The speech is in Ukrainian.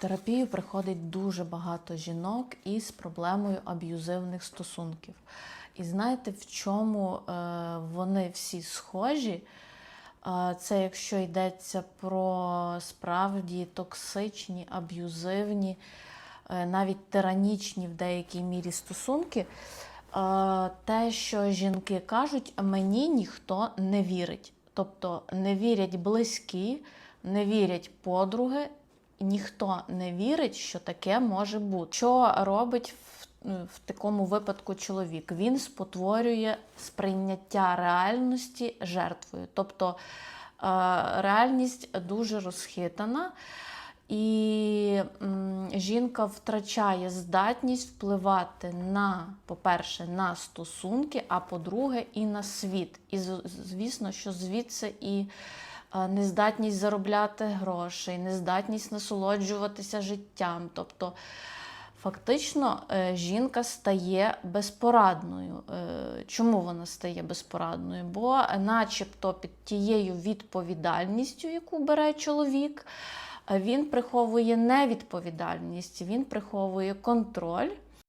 терапію приходить дуже багато жінок із проблемою аб'юзивних стосунків. І знаєте, в чому е, вони всі схожі? Е, Це якщо йдеться про справді токсичні, аб'юзивні, е, навіть тиранічні в деякій мірі стосунки. Те, що жінки кажуть, мені ніхто не вірить. Тобто не вірять близькі, не вірять подруги, ніхто не вірить, що таке може бути. Що робить в, в такому випадку чоловік? Він спотворює сприйняття реальності жертвою. Тобто е, реальність дуже розхитана. І жінка втрачає здатність впливати на, по-перше, на стосунки, а по-друге, і на світ. І звісно, що звідси і нездатність заробляти гроші, нездатність насолоджуватися життям. Тобто, фактично, е, жінка стає безпорадною. Е, Чому вона стає безпорадною? Бо, начебто, під тією відповідальністю, яку бере чоловік, е, він приховує невідповідальність, він приховує контроль.